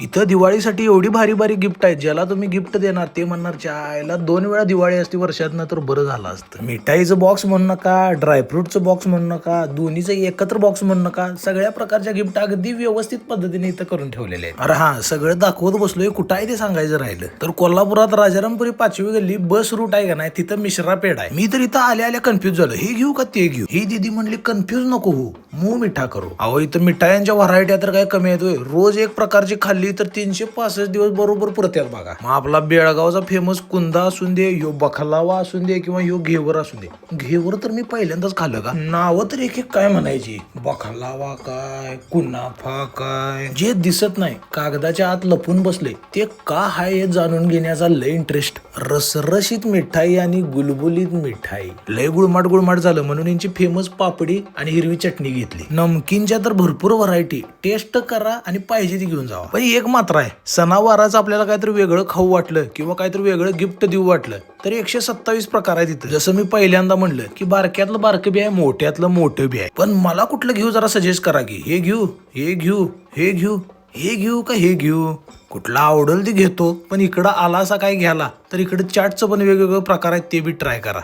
इथं दिवाळीसाठी एवढी भारी भारी गिफ्ट आहेत ज्याला तुम्ही गिफ्ट देणार ते म्हणणार चायला दोन वेळा दिवाळी असते वर्षातनं तर बरं झालं असतं. मिठाईचं बॉक्स म्हणू नका ड्रायफ्रुटचं बॉक्स म्हणू नका दोन्हीचं एकत्र बॉक्स म्हणू नका सगळ्या प्रकारच्या गिफ्ट अगदी व्यवस्थित पद्धतीने इथं करून ठेवलेले आहेत. अरे हा सगळं दाखवत बसलोय कुठं आहे ते सांगायचं राहिलं. तर कोल्हापुरात राजारामपुरी पाचवी गल्ली बस रूट आहे का नाही तिथं मिश्रा पेड आहे. मी तर इथं आल्या आल्या कन्फ्युज झालो हे घेऊ का ते घेऊ? ही दिदी म्हणली कन्फ्युज नको हो मूळ मिठा करू. अहो इथं मिठायांच्या व्हरायट्या तर काय कमी येतोय रोज एक प्रकारची खाल्ली तर तीनशे पासष्ट दिवस बरोबर पुरत्यात बघा. मग आपला बेळगावचा फेमस कुंदा असून दे यो बखलावा असून दे किंवा यो घेवर असून दे. घेवर तर मी पहिल्यांदाच खाल्लं का? नावं तर एक एक काय म्हणायची? बखलावा काय? कुनाफा काय? जे दिसत नाही कागदाच्या आत लपून बसले ते का हाय हे जाणून घेण्याचा लय इंटरेस्ट रसरशीत मिठाई आणि गुलबुलीत मिठाई. लय गुळमाट गुळमाट झालं म्हणून यांची फेमस पापडी आणि हिरवी चटणी घेतली. नमकीनच्या तर भरपूर व्हरायटी टेस्ट करा आणि पाहिजे ती घेऊन जावा. पण एक मात्र आहे. सणावाराचं आपल्याला काहीतरी वेगळं खाऊ वाटलं किंवा काहीतरी वेगळं गिफ्ट देऊ वाटलं तर एकशे सत्तावीस प्रकार आहे तिथं जसं मी पहिल्यांदा म्हणलं की बारक्यातलं बारकं बी आहे मोठ्यातलं मोठं बी आहे. पण मला कुठलं घेऊ जरा सजेस्ट करा की. हे घेऊ हे घेऊ हे घेऊ हे घेऊ का हे घेऊ? कुठला आवडेल ते घेतो. पण इकडं आला असा काय घ्याला तर इकडे चाटचं पण वेगवेगळे प्रकार आहेत ते बी ट्राय करा.